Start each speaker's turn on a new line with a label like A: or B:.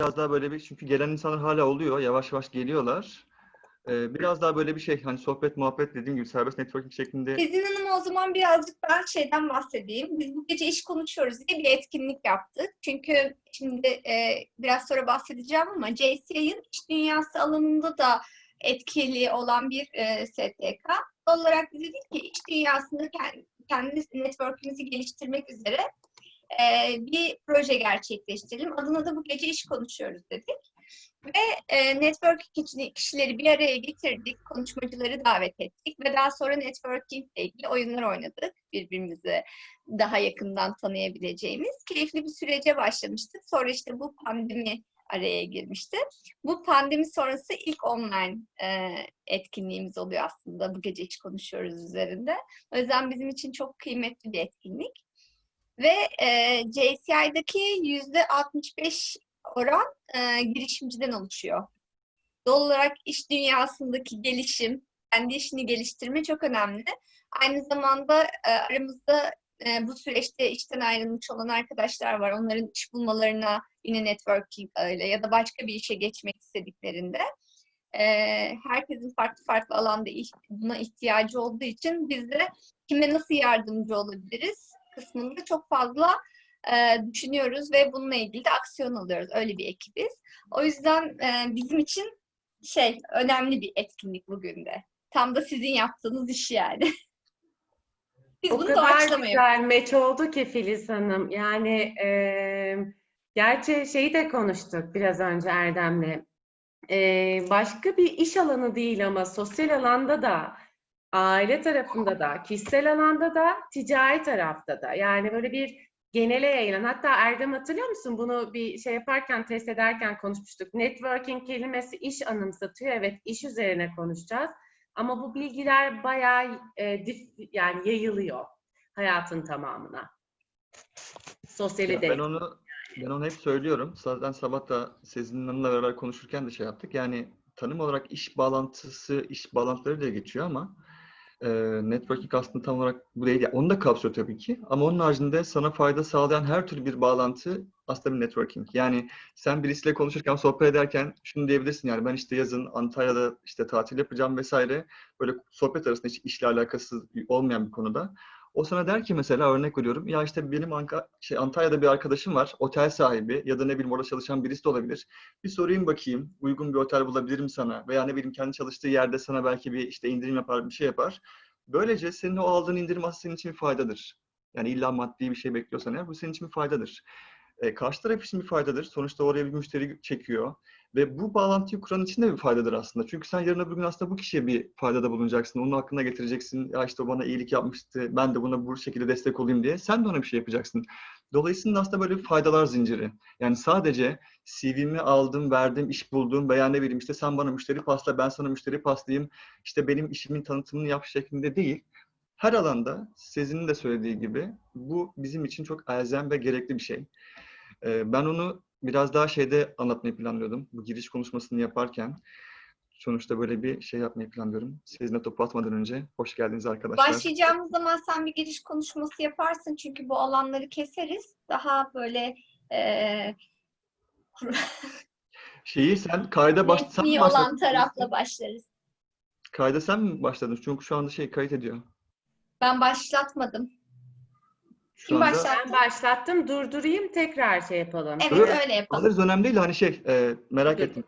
A: biraz daha böyle bir çünkü gelen insanlar hala oluyor. Yavaş yavaş geliyorlar. Ee, biraz daha böyle bir şey hani sohbet muhabbet dediğim gibi serbest networking şeklinde
B: Sezin Hanım o zaman birazcık ben şeyden bahsedeyim. Biz bu gece iş konuşuyoruz diye bir etkinlik yaptık. Çünkü şimdi e, biraz sonra bahsedeceğim ama JCI'nin iş dünyası alanında da etkili olan bir e, STK. Olarak dedik ki iş dünyasında kendi, kendi network'ümüzü geliştirmek üzere e, bir proje gerçekleştirelim. Adına da bu gece iş konuşuyoruz dedik. Ve e, networking kişileri bir araya getirdik, konuşmacıları davet ettik ve daha sonra networking ile ilgili oyunlar oynadık. Birbirimizi daha yakından tanıyabileceğimiz keyifli bir sürece başlamıştık. Sonra işte bu pandemi araya girmişti. Bu pandemi sonrası ilk online e, etkinliğimiz oluyor aslında. Bu gece hiç konuşuyoruz üzerinde. O yüzden bizim için çok kıymetli bir etkinlik. Ve e, JCI'daki yüzde 65 oran e, girişimciden oluşuyor. Doğal olarak iş dünyasındaki gelişim, kendi işini geliştirme çok önemli. Aynı zamanda e, aramızda e, bu süreçte işten ayrılmış olan arkadaşlar var. Onların iş bulmalarına yine networking öyle ya da başka bir işe geçmek istediklerinde e, herkesin farklı farklı alanda iş- buna ihtiyacı olduğu için biz de kime nasıl yardımcı olabiliriz kısmında çok fazla e, düşünüyoruz ve bununla ilgili de aksiyon alıyoruz. Öyle bir ekibiz. O yüzden e, bizim için şey önemli bir etkinlik bugün de. Tam da sizin yaptığınız iş yani. Biz
C: O
B: bunu
C: kadar güzel meç oldu ki Filiz Hanım. Yani e, gerçi şeyi de konuştuk biraz önce Erdem'le. E, başka bir iş alanı değil ama sosyal alanda da, aile tarafında da, kişisel alanda da, ticari tarafta da. Yani böyle bir genele yayılan. Hatta Erdem hatırlıyor musun? Bunu bir şey yaparken, test ederken konuşmuştuk. Networking kelimesi iş anımsatıyor. Evet, iş üzerine konuşacağız. Ama bu bilgiler bayağı e, dif- yani yayılıyor hayatın tamamına. Sosyali
A: Ya ben onu ben onu hep söylüyorum. Zaten sabah da Sezin Hanım'la beraber konuşurken de şey yaptık. Yani tanım olarak iş bağlantısı, iş bağlantıları diye geçiyor ama e, networking aslında tam olarak bu değil. Yani onu da kapsıyor tabii ki. Ama onun haricinde sana fayda sağlayan her türlü bir bağlantı aslında bir networking. Yani sen birisiyle konuşurken, sohbet ederken şunu diyebilirsin yani ben işte yazın Antalya'da işte tatil yapacağım vesaire. Böyle sohbet arasında hiç işle alakası olmayan bir konuda. O sana der ki mesela örnek veriyorum. Ya işte benim Anka, şey, Antalya'da bir arkadaşım var. Otel sahibi ya da ne bileyim orada çalışan birisi de olabilir. Bir sorayım bakayım. Uygun bir otel bulabilirim sana. Veya ne bileyim kendi çalıştığı yerde sana belki bir işte indirim yapar, bir şey yapar. Böylece senin o aldığın indirim aslında senin için bir faydadır. Yani illa maddi bir şey bekliyorsan eğer bu senin için bir faydadır. E, karşı taraf için bir faydadır. Sonuçta oraya bir müşteri çekiyor. Ve bu bağlantıyı kuran için de bir faydadır aslında. Çünkü sen yarın öbür gün aslında bu kişiye bir faydada bulunacaksın. Onun hakkında getireceksin. Ya işte o bana iyilik yapmıştı. Ben de buna bu şekilde destek olayım diye. Sen de ona bir şey yapacaksın. Dolayısıyla aslında böyle bir faydalar zinciri. Yani sadece CV'mi aldım, verdim, iş buldum veya ne bileyim işte sen bana müşteri pasla, ben sana müşteri paslayayım. İşte benim işimin tanıtımını yap şeklinde değil. Her alanda Sezin'in de söylediği gibi bu bizim için çok elzem ve gerekli bir şey. Ee, Ben onu biraz daha şeyde anlatmayı planlıyordum. Bu giriş konuşmasını yaparken. Sonuçta böyle bir şey yapmayı planlıyorum. Sezin'e topu atmadan önce hoş geldiniz arkadaşlar.
B: Başlayacağımız zaman sen bir giriş konuşması yaparsın çünkü bu alanları keseriz. Daha böyle e,
A: Şeyi sen kayda baş, sen başladın?
B: olan tarafla başlarız.
A: Kayda sen mi başladın? Çünkü şu anda şey kayıt ediyor.
B: Ben başlatmadım.
A: Şu
B: Kim
A: anda
B: başlattı?
C: Ben başlattım. Durdurayım tekrar şey yapalım.
B: Evet
A: Evet.
B: öyle yapalım.
A: alırız önemli değil. Hani şey e, merak
C: Tabii.
A: ettim.